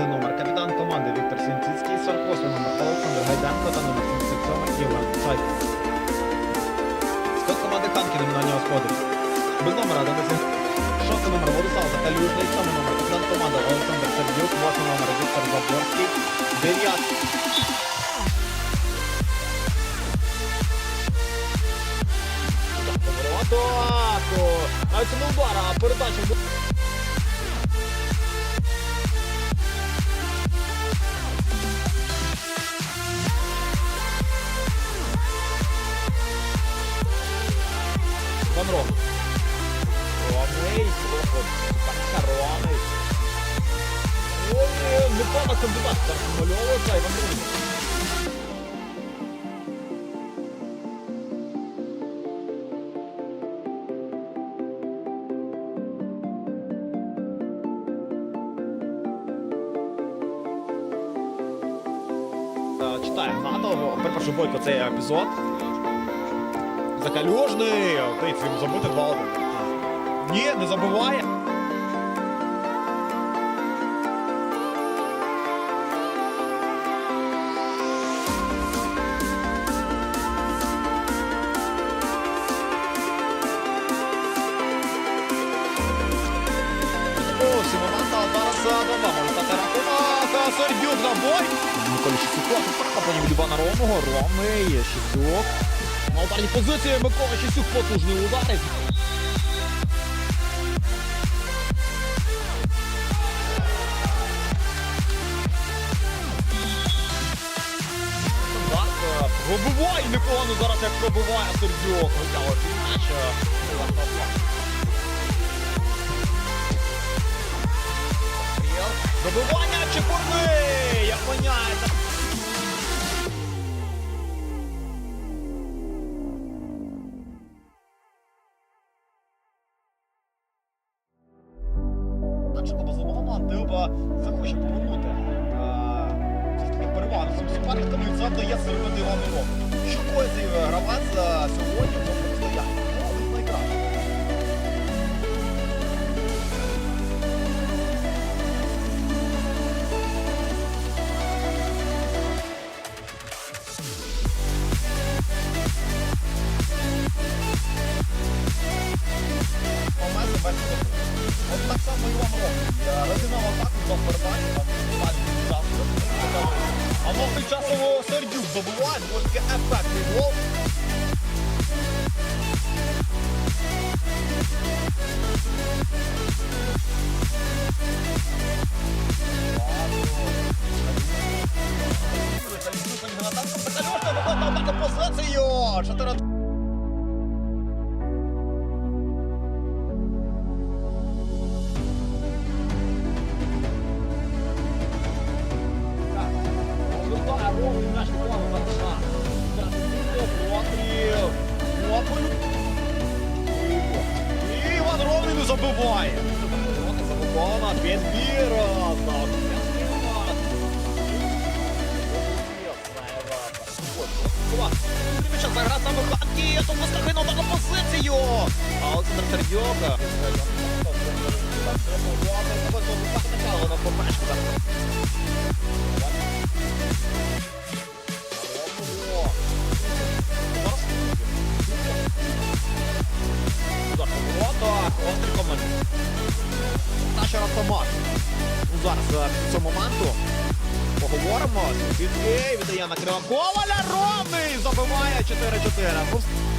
17 номер капітан команди Віктор Сінціцький, 48 номер Олександр Гайданко та номер 77 Євген Сайко. Склад команди танки номінальні господарі. Без номера Дадисин. 6 номер Владислав Закалюжний, 7 номер капітан команди Олександр Сердюк, 8 номер Віктор Заборський, 9 атаку! Натянув бара, передача в- Ван Ром. Ромей, Проход, Пашка Ромей. Ой, непогано кандидат зараз намальовується, Іван Ром. Е, Читає Гнатов, перепрошую Бойко, цей епізод. Закалюжний, вдається йому забити 2-1. Ні, не рахунок. Сердюк на бой. Миколі атака по ним від Івана Ромого. Ромний, Щасюк. На ударній позиції Микола Щасюк потужний удар. Е, Пробиває непогано зараз, як пробиває Сердюк. Витягує м'яч. е, Олег Павлов. Добивання Чепурний! Як маняється. Наче до базового Антилба захоче повернути. Перевагу цим суперникам і це дає серйозний Іван Іван. Що коїться цей гравець е, сьогодні найкращих. момент себе От так само і Ром. Розігнав атаку, дав передачу, там бачить час. А новий часово Сердюк забуває, бо таке ефектний гол. Петальошка І Іван Ромний не забиває. Ромний забивана, підбір. Приміча загра саме Хаткі, тут наскакнув на позицію. А Олександр Сердюк. На побачку зараз в цьому моменту поговоримо. Віддає на Кривакова. Коваля. Ромний забиває 4-4.